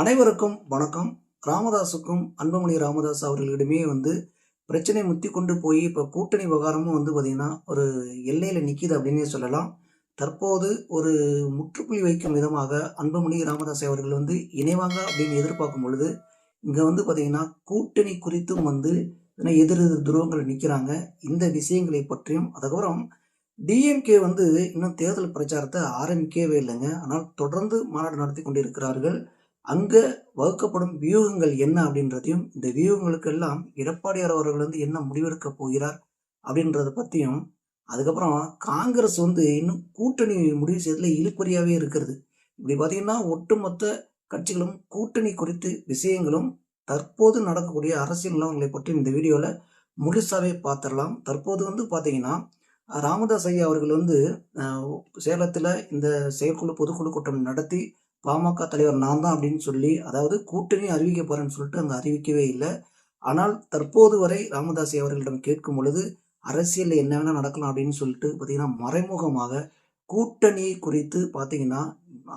அனைவருக்கும் வணக்கம். ராமதாஸுக்கும் அன்புமணி ராமதாஸ் அவர்களிடமே வந்து பிரச்சனை முத்தி கொண்டு போய் இப்போ கூட்டணி விவகாரமும் வந்து பார்த்திங்கன்னா ஒரு எல்லையில் நிற்கிது அப்படின்னே சொல்லலாம். தற்போது ஒரு முற்றுப்புள்ளி வைக்கும் விதமாக அன்புமணி ராமதாஸ் அவர்கள் வந்து இணைவாங்க அப்படின்னு எதிர்பார்க்கும் பொழுது இங்கே வந்து பார்த்திங்கன்னா கூட்டணி குறித்தும் வந்து எதிர் எதிர் துருவங்கள் நிற்கிறாங்க இந்த விஷயங்களை பற்றியும் அதுக்கப்புறம் டிஎம்கே வந்து இன்னும் தேர்தல் பிரச்சாரத்தை ஆரம்பிக்கவே இல்லைங்க. ஆனால் தொடர்ந்து மாநாடு நடத்தி கொண்டிருக்கிறார்கள். அங்கே வகுக்கப்படும் வியூகங்கள் என்ன அப்படின்றதையும் இந்த வியூகங்களுக்கெல்லாம் எடப்பாடியார் அவர்கள் வந்து என்ன முடிவெடுக்க போகிறார் அப்படின்றத பற்றியும் அதுக்கப்புறம் காங்கிரஸ் வந்து இன்னும் கூட்டணி முடிவு செய்யறதுல இழுப்பறியாகவே இருக்கிறது. இப்படி பார்த்தீங்கன்னா ஒட்டுமொத்த கட்சிகளும் கூட்டணி குறித்து விஷயங்களும் தற்போது நடக்கக்கூடிய அரசியல் நிலவரங்களை பற்றி இந்த வீடியோவில் முழுசாவே பார்த்துடலாம் தற்போது வந்து பார்த்தீங்கன்னா ராமதாஸ் ஐயா அவர்கள் வந்து சேலத்தில் இந்த செயற்குழு பொதுக்குழு கூட்டம் நடத்தி பாமக தலைவர் நான் தான் அப்படின்னு சொல்லி அதாவது கூட்டணி அறிவிக்க போறேன்னு சொல்லிட்டு அங்கே அறிவிக்கவே இல்லை. ஆனால் தற்போது வரை ராமதாஸ் அவர்களிடம் கேட்கும் பொழுது அரசியலில் என்ன வேணால் நடக்கலாம் அப்படின்னு சொல்லிட்டு பார்த்தீங்கன்னா மறைமுகமாக கூட்டணி குறித்து பார்த்தீங்கன்னா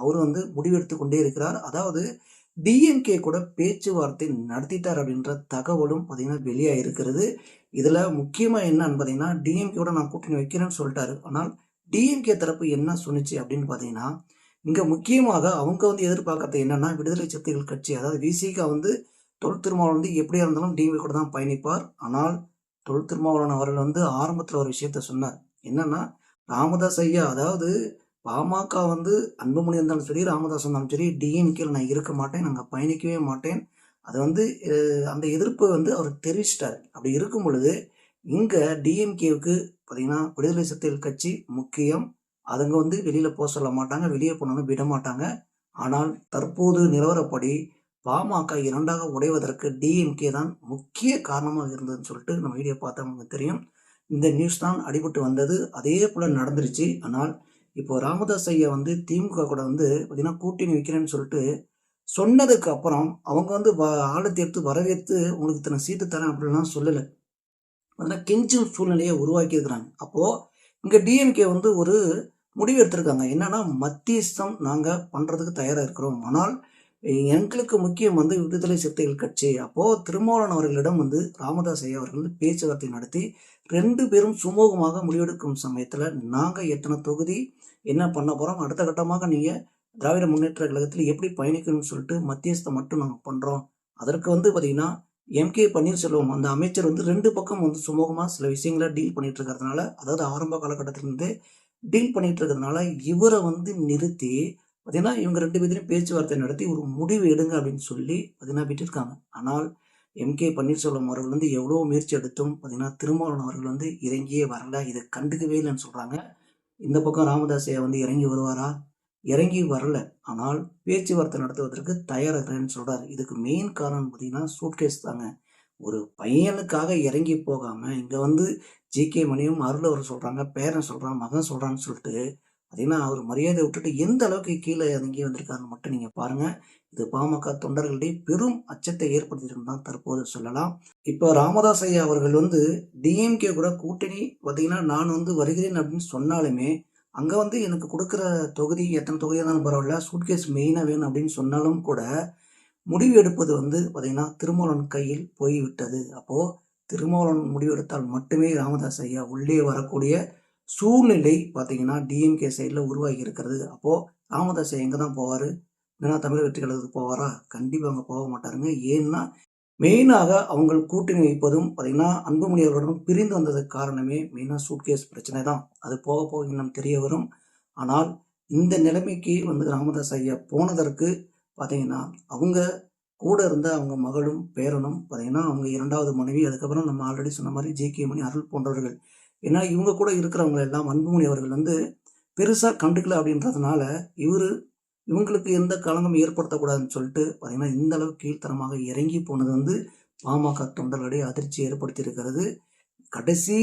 அவர் வந்து முடிவெடுத்து கொண்டே இருக்கிறார். அதாவது டிஎம்கே கூட பேச்சுவார்த்தை நடத்திட்டார் அப்படின்ற தகவலும் பார்த்தீங்கன்னா வெளியாக இருக்கிறது இதில் முக்கியமாக என்னன்னு பார்த்தீங்கன்னா டிஎம்கேவோட நான் கூட்டணி வைக்கிறேன்னு சொல்லிட்டாரு. ஆனால் டிஎம்கே தரப்பு என்ன சொன்னிச்சு அப்படின்னு பார்த்தீங்கன்னா இங்கே முக்கியமாக அவங்க வந்து எதிர்பார்க்கறது என்னென்னா விடுதலை சிறுத்தைகள் கட்சி அதாவது விசிகா வந்து தொல் திருமாவளவன் வந்து எப்படியா இருந்தாலும் டிவி கூட தான் பயணிப்பார். ஆனால் தொல் திருமாவளவன் அவர்கள் வந்து ஆரம்பத்தில் ஒரு விஷயத்த சொன்னார். என்னன்னா ராமதாஸ் ஐயா அதாவது பாமக வந்து அன்புமணி இருந்தாலும் சரி ராமதாஸ் இருந்தாலும் சரி டிஎம்கேல நான் இருக்க மாட்டேன் நாங்கள் பயணிக்கவே மாட்டேன். அது வந்து அந்த எதிர்ப்பை வந்து அவர் தெரிவிச்சிட்டார். அப்படி இருக்கும் பொழுது இங்கே டிஎம்கேவுக்கு பார்த்தீங்கன்னா விடுதலை சிறுத்தைகள் கட்சி முக்கியம். அதுங்க வந்து வெளியில் போக சொல்ல மாட்டாங்க வெளியே போனாலும் விட மாட்டாங்க. ஆனால் தற்போது நிலவரப்படி பாமக இரண்டாக உடைவதற்கு டிஎம்கே தான் முக்கிய காரணமாக இருந்ததுன்னு சொல்லிட்டு நம்ம வீடியோ பார்த்தவங்க தெரியும். இந்த நியூஸ் தான் அடிபட்டு வந்தது. அதே போல் நடந்துருச்சு. ஆனால் இப்போ ராமதாஸ் ஐயா வந்து திமுக கூட வந்து பார்த்தீங்கன்னா கூட்டணி வைக்கிறேன்னு சொல்லிட்டு சொன்னதுக்கு அப்புறம் அவங்க வந்து ஆளை தேர்த்து வரவேற்று உங்களுக்கு இத்தனை சீட்டு தரேன் அப்படின்லாம் சொல்லலை. அதனால் கெஞ்சும் சூழ்நிலையை உருவாக்கி இருக்கிறாங்க அப்போது இங்கே டிஎம்கே வந்து ஒரு முடிவு எடுத்திருக்காங்க என்னன்னா மத்தியஸ்தம் நாங்கள் பண்ணுறதுக்கு தயாராக இருக்கிறோம். ஆனால் எங்களுக்கு முக்கியம் வந்து விடுதலை சிறுத்தைகள் கட்சி. அப்போது திருமாவளவன் அவர்களிடம் வந்து ராமதாஸ் ஐயா அவர்கள் வந்து பேச்சுவார்த்தை நடத்தி ரெண்டு பேரும் சுமூகமாக முடிவெடுக்கும் சமயத்தில் நாங்கள் எத்தனை தொகுதி என்ன பண்ண போகிறோம் அடுத்த கட்டமாக நீங்கள் திராவிட முன்னேற்ற கழகத்தில் எப்படி பயணிக்கணும்னு சொல்லிட்டு மத்தியஸ்தம் மட்டும் நாங்கள் பண்ணுறோம் அதற்கு வந்து பார்த்திங்கன்னா எம்கே பன்னீர்செல்வம் அந்த அமைச்சர் வந்து ரெண்டு பக்கம் வந்து சுமூகமாக சில விஷயங்களை டீல் பண்ணிட்டு இருக்கிறதுனால அதாவது ஆரம்ப காலகட்டத்திலிருந்து டீல் பண்ணிட்டு இருக்கிறதுனால இவரை வந்து நிறுத்தி பார்த்தீங்கன்னா இவங்க ரெண்டு பேர்த்தையும் பேச்சுவார்த்தை நடத்தி ஒரு முடிவு எடுங்க அப்படின்னு சொல்லி பார்த்தீங்கன்னா விட்டுருக்காங்க. ஆனால் எம்கே பன்னீர்செல்வம் அவர்கள் வந்து எவ்வளோ முயற்சி எடுத்தும் பார்த்தீங்கன்னா திருமாவளவன் அவர்கள் வந்து இறங்கியே வரல இதை கண்டுக்கவே இல்லைன்னு சொல்கிறாங்க இந்த பக்கம் ராமதாஸையா வந்து இறங்கி வருவாரா? இறங்கி வரல. ஆனால் பேச்சுவார்த்தை நடத்துவதற்கு தயாராகிறேன்னு சொல்கிறார் இதுக்கு மெயின் காரணம் பார்த்தீங்கன்னா சூட்கேஸ் தாங்க. ஒரு பையனுக்காக இறங்கி போகாமல் இங்கே வந்து ஜி. கே. மணியும் அருள் அவர் சொல்கிறாங்க பேரன் சொல்கிறான் மகன் சொல்கிறான்னு சொல்லிட்டு பார்த்தீங்கன்னா அவர் மரியாதை விட்டுட்டு எந்த அளவுக்கு கீழே இறங்கி வந்திருக்காருன்னு மட்டும் நீங்கள் பாருங்கள் இது பாமக தொண்டர்களிடையே பெரும் அச்சத்தை ஏற்படுத்தியிருக்கு தான் தற்போது சொல்லலாம். இப்போ ராமதாஸ் ஐயா அவர்கள் வந்து டிஎம்கே கூட கூட்டணி பார்த்தீங்கன்னா நான் வந்து வருகிறேன் அப்படின்னு சொன்னாலுமே அங்கே வந்து எனக்கு கொடுக்குற தொகுதி எத்தனை தொகுதியாக இருந்தாலும் பரவாயில்ல சூட்கேஸ் மெயினாக வேணும் அப்படின்னு சொன்னாலும் கூட முடிவு எடுப்பது வந்து பார்த்திங்கன்னா திருமாவளவன் கையில் போய்விட்டது. அப்போது திருமாவளவன் முடிவெடுத்தால் மட்டுமே ராமதாஸ் ஐயா உள்ளே வரக்கூடிய சூழ்நிலை பார்த்தீங்கன்னா டிஎம்கே சைடில் உருவாகி இருக்கிறது. அப்போது ராமதாஸ் ஐயா எங்கே தான் போவார்? ஏன்னா தமிழ் வெற்றி கழகத்துக்கு போவாரா? கண்டிப்பாக அங்கே போக மாட்டாருங்க. ஏன்னா மெயினாக அவங்க கூட்டணி வைப்பதும் பார்த்திங்கன்னா அன்புமணி அவர்களுடன் பிரிந்து வந்ததுக்கு காரணமே மெயினாக சூட்கேஸ் பிரச்சனை தான். அது போக போக இன்னும் தெரிய வரும். ஆனால் இந்த நிலைமைக்கு வந்து ராமதாஸ் ஐயா போனதற்கு பார்த்தீங்கன்னா அவங்க கூட இருந்த அவங்க மகளும் பேரனும் பார்த்தீங்கன்னா அவங்க இரண்டாவது மனைவி அதுக்கப்புறம் நம்ம ஆல்ரெடி சொன்ன மாதிரி ஜே கே மணி அருள் போன்றவர்கள். ஏன்னா இவங்க கூட இருக்கிறவங்க எல்லாம் அன்புமணி அவர்கள் வந்து பெருசாக கண்டுக்கல அப்படின்றதுனால இவர் இவங்களுக்கு எந்த களங்கம் ஏற்படுத்தக்கூடாதுன்னு சொல்லிட்டு பார்த்தீங்கன்னா இந்த அளவு கீழ்த்தரமாக இறங்கி போனது வந்து பாமக தொண்டர்களுடைய அதிர்ச்சி ஏற்படுத்தி இருக்கிறது கடைசி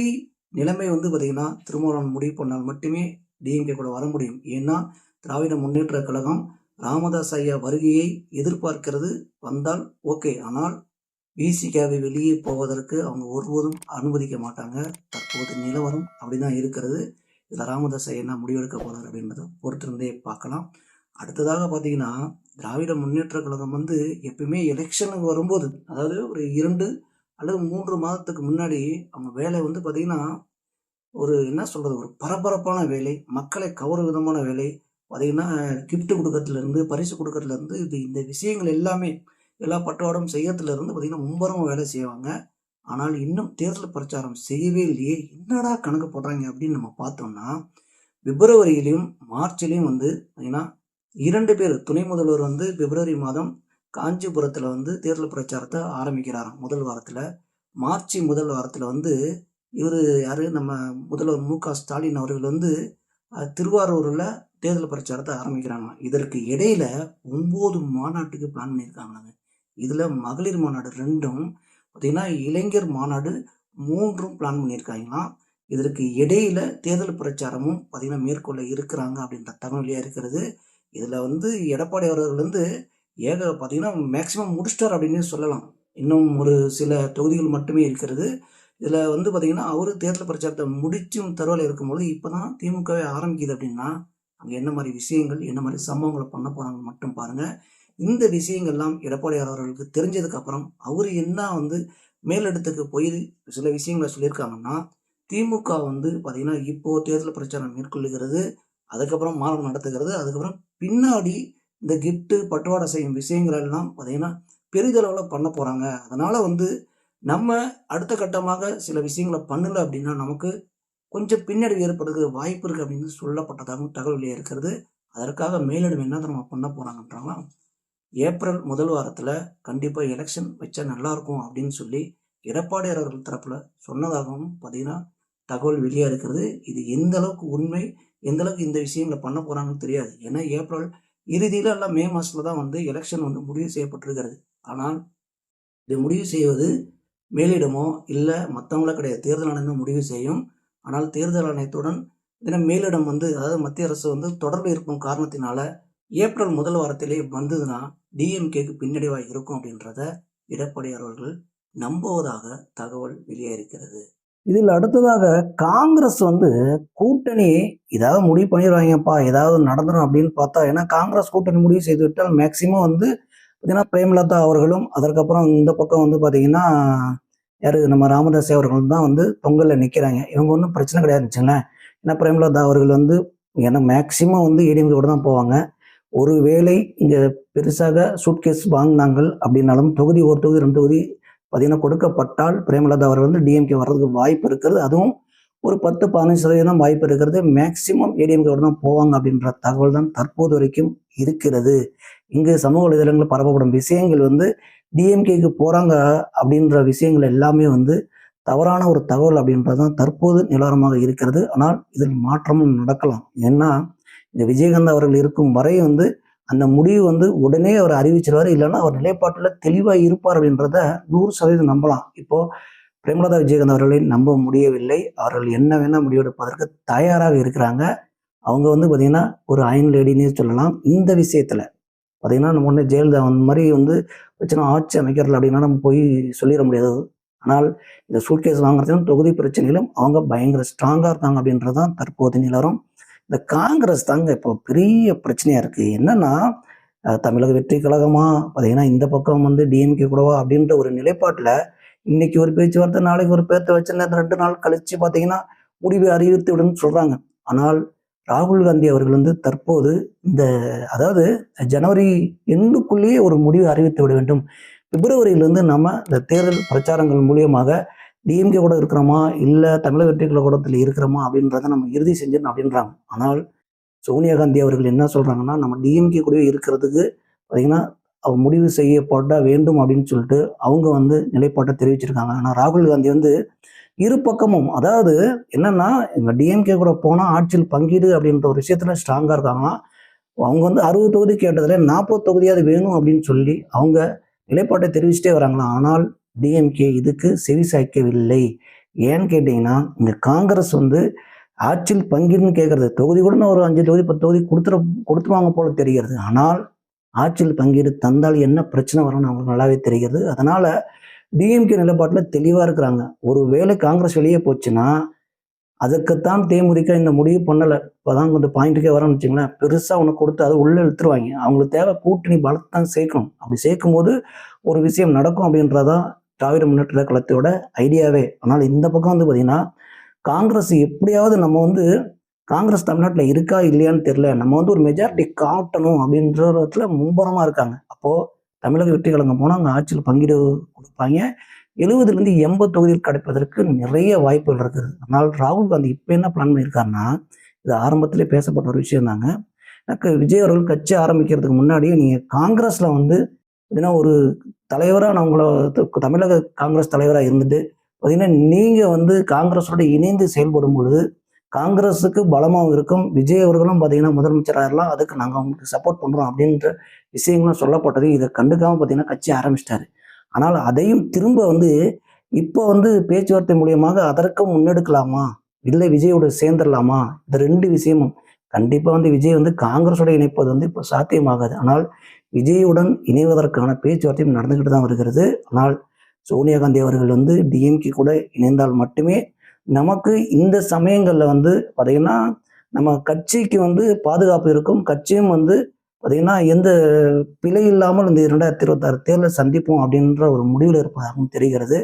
நிலைமை வந்து பார்த்திங்கன்னா திருமாவளவன் முடிவு பண்ணால் மட்டுமே டிஎம்கே கூட வர முடியும். ஏன்னா திராவிட முன்னேற்ற கழகம் ராமதாஸ் ஐயா வருகையை எதிர்பார்க்கிறது வந்தால் ஓகே. ஆனால் விசிகாவை வெளியே போவதற்கு அவங்க ஒருபோதும் அனுமதிக்க மாட்டாங்க. தற்போது நிலவரம் அப்படி தான் இருக்கிறது. இதில் ராமதாஸ் ஐயா என்ன முடிவெடுக்க போகிறார் அப்படின்றத பொறுத்திருந்தே பார்க்கலாம். அடுத்ததாக பார்த்தீங்கன்னா திராவிட முன்னேற்ற கழகம் வந்து எப்பயுமே எலெக்ஷனுக்கு வரும்போது அதாவது ஒரு இரண்டு அல்லது மூன்று மாதத்துக்கு முன்னாடி அவங்க வேலை வந்து பார்த்தீங்கன்னா ஒரு என்ன சொல்கிறது ஒரு பரபரப்பான வேலை மக்களை கவரும் விதமான வேலை பார்த்தீங்கன்னா கிஃப்ட் கொடுக்கறதுலேருந்து பரிசு கொடுக்கறதுலேருந்து இது இந்த விஷயங்கள் எல்லாமே எல்லா பட்டுவாடம் செய்யறதுலேருந்து பார்த்தீங்கன்னா மும்பரமாக வேலை செய்வாங்க. ஆனால் இன்னும் தேர்தல் பிரச்சாரம் செய்யவே இல்லையே. என்னடா கணக்கு போடுறாங்க அப்படின்னு நம்ம பார்த்தோம்னா பிப்ரவரியிலையும் மார்ச்லேயும் வந்து பார்த்தீங்கன்னா இரண்டு பேர் துணை முதல்வர் வந்து பிப்ரவரி மாதம் காஞ்சிபுரத்தில் வந்து தேர்தல் பிரச்சாரத்தை ஆரம்பிக்கிறாராம் முதல் வாரத்தில். மார்ச் முதல் வாரத்தில் வந்து இவர் யார்? நம்ம முதல்வர் மு க ஸ்டாலின் அவர்கள் வந்து திருவாரூரில் தேர்தல் பிரச்சாரத்தை ஆரம்பிக்கிறாங்க. இதற்கு இடையில ஒம்பது மாநாட்டுக்கு பிளான் பண்ணியிருக்காங்களாங்க. இதில் மகளிர் மாநாடு ரெண்டும் பார்த்தீங்கன்னா இளைஞர் மாநாடு மூன்றும் பிளான் பண்ணியிருக்காங்களாம் இதற்கு இடையில தேர்தல் பிரச்சாரமும் பார்த்தீங்கன்னா மேற்கொள்ள இருக்கிறாங்க அப்படின்ற தகவலியாக இருக்கிறது. இதில் வந்து எடப்பாடி அவர்கள்லேருந்து வந்து ஏக பார்த்தீங்கன்னா மேக்சிமம் முடிச்சிட்டார் அப்படின்னு சொல்லலாம். இன்னும் ஒரு சில தொகுதிகள் மட்டுமே இருக்கிறது. இதில் வந்து பார்த்தீங்கன்னா அவர் தேர்தல் பிரச்சாரத்தை முடிச்சும் தருவாயில் இருக்கும்போது இப்போ தான் திமுகவே ஆரம்பிக்குது அப்படின்னா அங்கே என்ன மாதிரி விஷயங்கள் என்ன மாதிரி சம்பவங்களை பண்ண போகிறாங்க மட்டும் பாருங்கள் இந்த விஷயங்கள்லாம் எடப்பாடியார் அவர்களுக்கு தெரிஞ்சதுக்கப்புறம் அவர் என்ன வந்து மேலிடத்துக்கு போய் சில விஷயங்களை சொல்லியிருக்காங்கன்னா திமுக வந்து பார்த்திங்கன்னா இப்போது தேர்தல் பிரச்சாரம் மேற்கொள்ளுகிறது அதுக்கப்புறம் மாநாடு நடத்துகிறது அதுக்கப்புறம் பின்னாடி இந்த கிஃப்ட்டு பட்டுவாடை செய்யும் விஷயங்கள் எல்லாம் பார்த்தீங்கன்னா பெரிதளவில் பண்ண போகிறாங்க அதனால் வந்து நம்ம அடுத்த கட்டமாக சில விஷயங்களை பண்ணல அப்படின்னா நமக்கு கொஞ்சம் பின்னடைவு ஏற்படுறது வாய்ப்பு இருக்குது அப்படின்னு சொல்லப்பட்டதாகவும் தகவல் இருக்கிறது. அதற்காக மேலிடம் என்ன நம்ம பண்ண போகிறாங்கன்றாங்களா ஏப்ரல் முதல் வாரத்தில் கண்டிப்பாக எலெக்ஷன் வச்சா நல்லாயிருக்கும் அப்படின்னு சொல்லி எடப்பாடி அவர்கள் தரப்பில் சொன்னதாகவும் பார்த்தீங்கன்னா தகவல் வெளியாக இருக்கிறது. இது எந்த அளவுக்கு உண்மை எந்த அளவுக்கு இந்த விஷயங்களை பண்ண போகிறாங்கன்னு தெரியாது. ஏன்னா ஏப்ரல் இறுதியில் எல்லாம் மே மாதத்தில் தான் வந்து எலெக்ஷன் வந்து முடிவு செய்யப்பட்டிருக்கிறது. ஆனால் இது முடிவு செய்வது மேலிடமோ இல்லை மற்றவங்களோ கிடையாது. தேர்தல் ஆணையம் தான் முடிவு செய்யும். ஆனால் தேர்தல் ஆணையத்துடன் தினம் மேலிடம் வந்து அதாவது மத்திய அரசு வந்து தொடர்பு இருக்கும் காரணத்தினால ஏப்ரல் முதல் வாரத்திலே வந்ததுன்னா டிஎம்கேக்கு பின்னடைவாக இருக்கும் அப்படின்றத எடப்பாடி அவர்கள் நம்புவதாக தகவல் வெளியாயிருக்கிறது. இதில் அடுத்ததாக காங்கிரஸ் வந்து கூட்டணி ஏதாவது முடிவு பண்ணிடுவாங்கப்பா ஏதாவது நடந்துடும் அப்படின்னு பார்த்தா ஏன்னா காங்கிரஸ் கூட்டணி முடிவு செய்து விட்டால் மேக்சிமம் வந்து பார்த்தீங்கன்னா பிரேமலதா அவர்களும் அதற்கப்புறம் இந்த பக்கம் வந்து பார்த்தீங்கன்னா யாரு நம்ம ராமதாஸ் அவர்களும் தான் வந்து பொங்கலில் நிற்கிறாங்க இவங்க ஒன்றும் பிரச்சனை கிடையாதுன்னு வச்சுங்களேன் ஏன்னா பிரேமலதா அவர்கள் வந்து ஏன்னா மேக்சிமம் வந்து ஏடிஎம்கே கூட தான் போவாங்க. ஒரு வேளை இங்கே பெருசாக சூட்கேஸ் வாங்கினாங்கள் அப்படின்னாலும் தொகுதி ஒரு தொகுதி ரெண்டு தொகுதி பார்த்தீங்கன்னா கொடுக்கப்பட்டால் பிரேமலதா அவர்கள் வந்து டிஎம்கே வர்றதுக்கு வாய்ப்பு இருக்கிறது. அதுவும் ஒரு பத்து பதினஞ்சு சதவீதம் வாய்ப்பு இருக்கிறது. மேக்சிமம் ஏடிஎம்கே தான் போவாங்க அப்படின்ற தகவல் தான் தற்போது வரைக்கும் இருக்கிறது. இங்கு சமூக வலைதளங்களில் பரப்பப்படும் விஷயங்கள் வந்து டிஎம்கேக்கு போகிறாங்க அப்படின்ற விஷயங்கள் எல்லாமே வந்து தவறான ஒரு தகவல் அப்படின்றது தான் தற்போது நிலவரமாக இருக்கிறது. ஆனால் இதில் மாற்றமும் நடக்கலாம். ஏன்னா இந்த விஜயகாந்த் அவர்கள் இருக்கும் வரை வந்து அந்த முடிவு வந்து உடனே அவர் அறிவிச்சிருவார். இல்லைன்னா அவர் நிலைப்பாட்டில் தெளிவாக இருப்பார் அப்படின்றத நூறு சதவீதம் நம்பலாம். இப்போது பிரேமலதா விஜயகாந்த் அவர்களை நம்ப முடியவில்லை. அவர்கள் என்ன வேணால் முடிவெடுப்பதற்கு தயாராக இருக்கிறாங்க. அவங்க வந்து பார்த்திங்கன்னா ஒரு அயன் லேடினே சொல்லலாம். இந்த விஷயத்தில் பார்த்திங்கன்னா நம்ம உடனே ஜெயலலிதா அந்த மாதிரி வந்து பிரச்சனை ஆட்சி அமைக்கிறதுல அப்படின்னா நம்ம போய் சொல்லிட முடியாது. ஆனால் இந்த சூட்கேஸ் வாங்குறதும் தொகுதி பிரச்சனையிலும் அவங்க பயங்கர ஸ்ட்ராங்காக இருக்காங்க அப்படின்றது தான் தற்போது நிலவரம். இந்த காங்கிரஸ் தாங்க இப்போ பெரிய பிரச்சனையாக இருக்குது என்னன்னா தமிழக வெற்றி கழகமா? பார்த்தீங்கன்னா இந்த பக்கம் வந்து டிஎம்கே கூடவா? அப்படின்ற ஒரு நிலைப்பாட்டில் இன்னைக்கு ஒரு பேச்சுவார்த்தை நாளைக்கு ஒரு பேர்த்தை வச்சிருந்த ரெண்டு நாள் கழிச்சு பார்த்தீங்கன்னா முடிவை அறிவித்து விடுன்னு சொல்கிறாங்க ஆனால் ராகுல் காந்தி அவர்கள் வந்து தற்போது இந்த அதாவது ஜனவரி எண்டுக்குள்ளேயே ஒரு முடிவை அறிவித்து விட வேண்டும். பிப்ரவரியிலிருந்து நம்ம இந்த தேர்தல் பிரச்சாரங்கள் மூலியமாக டிஎம்கே கூட இருக்கிறோமா? இல்லை தமிழக வெற்றி கூடத்தில் இருக்கிறோமா? அப்படின்றத நம்ம இறுதி செஞ்சிடணும் அப்படின்றாங்க. ஆனால் சோனியா காந்தி அவர்கள் என்ன சொல்கிறாங்கன்னா நம்ம டிஎம்கே கூட இருக்கிறதுக்கு பார்த்தீங்கன்னா அவங்க முடிவு செய்யப்பட வேண்டும் அப்படின்னு சொல்லிட்டு அவங்க வந்து நிலைப்பாட்டை தெரிவிச்சிருக்காங்க. ஆனால் ராகுல் காந்தி வந்து இரு பக்கமும். அதாவது என்னன்னா எங்க டிஎம்கே கூட போனால் ஆட்சியில் பங்கீடு அப்படின்ற ஒரு விஷயத்துல ஸ்ட்ராங்காக இருக்காங்கன்னா அவங்க வந்து அறுபது தொகுதி கேட்டதுல நாற்பது தொகுதியாவது வேணும் அப்படின்னு சொல்லி அவங்க நிலைப்பாட்டை தெரிவிச்சுட்டே வராங்களாம் ஆனால் டிஎம்கே இதுக்கு செவி சாய்க்கவில்லை. ஏன்னு கேட்டிங்கன்னா இந்த காங்கிரஸ் வந்து ஆட்சியில் பங்கீடுன்னு கேட்கறது தொகுதி கூட ஒரு அஞ்சு தொகுதி பத்து தொகுதி கொடுத்துட கொடுத்துருவாங்க போல தெரிகிறது. ஆனால் ஆட்சியில் பங்கீடு தந்தால் என்ன பிரச்சனை வரும்னு அவங்களுக்கு நல்லாவே தெரிகிறது. அதனால டிஎம்கே நிலைப்பாட்டில் தெளிவாக இருக்கிறாங்க. ஒரு வேளை காங்கிரஸ் வெளியே போச்சுன்னா அதுக்குத்தான் தேமுதிக இந்த முடிவு பண்ணலை. இப்போதான் கொஞ்சம் பாயிண்ட்டுக்கே வரோம்னு வச்சுங்களேன். பெருசாக உனக்கு கொடுத்து அதை உள்ளே இழுத்துருவாங்க. அவங்களுக்கு தேவை கூட்டணி பலத்தை தான் சேர்க்கணும். அப்படி சேர்க்கும் போது ஒரு விஷயம் நடக்கும் அப்படின்றதான் திராவிட முன்னேற்ற கழகத்தோட ஐடியாவே. ஆனால் இந்த பக்கம் வந்து பார்த்திங்கன்னா காங்கிரஸ் எப்படியாவது நம்ம வந்து காங்கிரஸ் தமிழ்நாட்டில் இருக்கா இல்லையான்னு தெரில நம்ம வந்து ஒரு மெஜாரிட்டி காட்டணும் அப்படின்றதுல மும்பரமாக இருக்காங்க. அப்போது தமிழக வெற்றி கழகம் போனால் அங்கே ஆட்சியில் பங்கீடு கொடுப்பாங்க. எழுபதுலேருந்து எண்பது தொகுதியில் கிடைப்பதற்கு நிறைய வாய்ப்புகள் இருக்குது. ஆனால் ராகுல் காந்தி இப்போ என்ன பிளான் பண்ணியிருக்காருன்னா இது ஆரம்பத்திலே பேசப்பட்ட ஒரு விஷயம் தாங்க எனக்கு விஜய் அவர்கள் கட்சி ஆரம்பிக்கிறதுக்கு முன்னாடியே நீங்கள் காங்கிரஸில் வந்து பார்த்தீங்கன்னா ஒரு தலைவராக நான் உங்களை தமிழக காங்கிரஸ் தலைவராக இருந்துட்டு பார்த்தீங்கன்னா நீங்கள் வந்து காங்கிரஸோட இணைந்து செயல்படும் பொழுது காங்கிரஸுக்கு பலமாகவும் இருக்கும். விஜய் அவர்களும் பார்த்தீங்கன்னா முதலமைச்சராகலாம் அதுக்கு நாங்கள் அவங்களுக்கு சப்போர்ட் பண்ணுறோம் அப்படின்ற விஷயங்களும் சொல்லப்பட்டது. இதை கண்டுக்காமல் பார்த்தீங்கன்னா கட்சி ஆரம்பிச்சிட்டாரு. ஆனால் அதையும் திரும்ப வந்து இப்போ வந்து பேச்சுவார்த்தை மூலியமாக அதற்கும் முன்னெடுக்கலாமா? இல்லை விஜயோட சேர்ந்துடலாமா? இந்த ரெண்டு விஷயமும் கண்டிப்பாக வந்து விஜய் வந்து காங்கிரஸோட இணைப்பது வந்து இப்போ சாத்தியமாகாது. ஆனால் விஜயுடன் இணைவதற்கான பேச்சுவார்த்தையும் நடந்துக்கிட்டு தான் வருகிறது. ஆனால் சோனியா காந்தி அவர்கள் வந்து டிஎம்கே கூட இணைந்தால் மட்டுமே நமக்கு இந்த சமயங்களில் வந்து பார்த்தீங்கன்னா நம்ம கட்சிக்கு வந்து பாதுகாப்பு இருக்கும். கட்சியும் வந்து பார்த்தீங்கன்னா எந்த பிழை இல்லாமல் இந்த இரண்டாயிரத்தி இருபத்தாறு தேர்தலை சந்திப்போம் அப்படின்ற ஒரு முடிவில் இருப்பதாகவும் தெரிகிறது.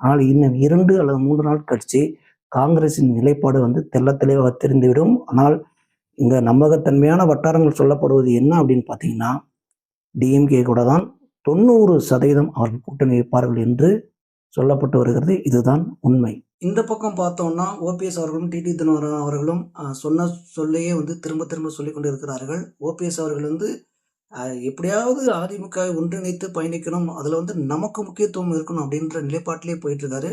ஆனால் இன்னும் இரண்டு அல்லது மூன்று நாள் கட்சி காங்கிரசின் நிலைப்பாடு வந்து தெள்ள தெளிவாக தெரிந்துவிடும். ஆனால் இங்கே நம்பகத்தன்மையான வட்டாரங்கள் சொல்லப்படுவது என்ன அப்படின்னு பார்த்தீங்கன்னா டிஎம்கே கூட தான் தொண்ணூறு சதவீதம் அவர்கள் கூட்டணி வைப்பார்கள் என்று சொல்லப்பட்டு வருகிறது. இதுதான் உண்மை. இந்த பக்கம் பார்த்தோம்னா ஓபிஎஸ் அவர்களும் டிடி தினகரன் அவர்களும் சொன்ன சொல்லையே வந்து திரும்ப திரும்ப சொல்லி கொண்டு இருக்கிறார்கள் ஓபிஎஸ் அவர்கள் வந்து எப்படியாவது அதிமுக ஒன்றிணைத்து பயணிக்கணும் அதில் வந்து நமக்கு முக்கியத்துவம் இருக்கணும் அப்படின்ற நிலைப்பாட்டிலே போயிட்டு இருக்காரு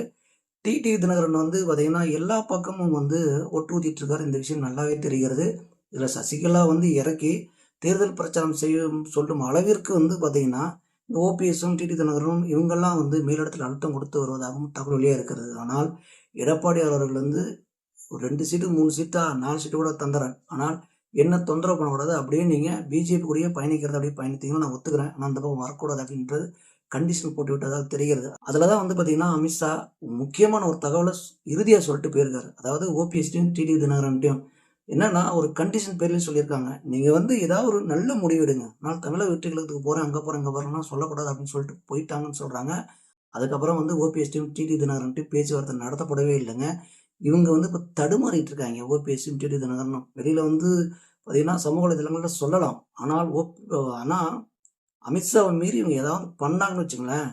டிடி தினகரன் வந்து பார்த்தீங்கன்னா எல்லா பக்கமும் வந்து ஒட்டு ஊத்திட்டு இந்த விஷயம் நல்லாவே தெரிகிறது. இதில் சசிகலா வந்து இறக்கி தேர்தல் பிரச்சாரம் செய்யும் சொல்லும் அளவிற்கு வந்து பார்த்தீங்கன்னா ஓபிஎஸும் டிடி தினகரனும் இவங்கெல்லாம் வந்து மேலிடத்தில் அழுத்தம் கொடுத்து வருவதாகவும் தகவல் வெளியே இருக்கிறது ஆனால் எடப்பாடி அவர்கள் வந்து ஒரு ரெண்டு சீட்டு மூணு சீட்டா நாலு சீட்டு கூட தந்துறேன் ஆனால் என்ன தொந்தரவு பண்ணக்கூடாது அப்படியே நீங்கள் பிஜேபி கூடயே பயணிக்கிறது அப்படியே பயணித்தீங்கன்னா நான் ஒத்துக்கிறேன். ஆனால் அந்த பக்கம் வரக்கூடாது அப்படின்றது கண்டிஷன் போட்டு விட்டதாக தெரிகிறது. அதில் தான் வந்து பார்த்தீங்கன்னா அமித்ஷா முக்கியமான ஒரு தகவலை இறுதியாக சொல்லிட்டு போயிருக்காரு. அதாவது ஓபிஎஸ்டியும் டிடி தினகரன்ட்டையும் என்னன்னா ஒரு கண்டிஷன் பேர்லேயும் சொல்லியிருக்காங்க. நீங்கள் வந்து ஏதாவது ஒரு நல்ல முடிவெடுங்க. நான் தமிழக வெற்றிகளுக்கு போகிறேன் அங்கே போகிறேன் அங்கே போகிறேன்னா சொல்லக்கூடாது அப்படின்னு சொல்லிட்டு போயிட்டாங்கன்னு சொல்கிறாங்க அதுக்கப்புறம் வந்து ஓபிஎஸ்டியும் டிடி தினகரன்ட்டு பேச்சுவார்த்தை நடத்தப்படவே இல்லைங்க. இவங்க வந்து இப்போ தடுமாறிட்டு இருக்காங்க ஓபிஎஸ்டியும் டிடி தினகரனும். வெளியில் வந்து பார்த்தீங்கன்னா சமூக வலைதளங்களில் சொல்லலாம். ஆனால் ஓப் ஆனால் அமித்ஷாவை மீறி இவங்க ஏதாவது பண்ணாங்கன்னு வச்சுங்களேன்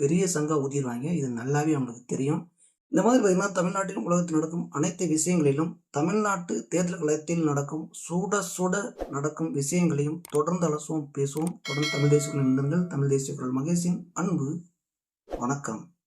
பெரிய சங்காக ஊதிடுவாங்க. இது நல்லாவே அவங்களுக்கு தெரியும். இந்த மாதிரி பார்த்தீங்கன்னா தமிழ்நாட்டிலும் உலகத்தில் நடக்கும் அனைத்து விஷயங்களிலும் தமிழ்நாட்டு தேர்தல் களத்தில் நடக்கும் சுட சுட நடக்கும் விஷயங்களையும் தொடர்ந்து அலசுவோம் பேசுவோம். தொடர்ந்து தமிழ் தேசிய நிறுவனங்கள் தமிழ் தேசிய குரல் மகேஷின் அன்பு. வணக்கம்.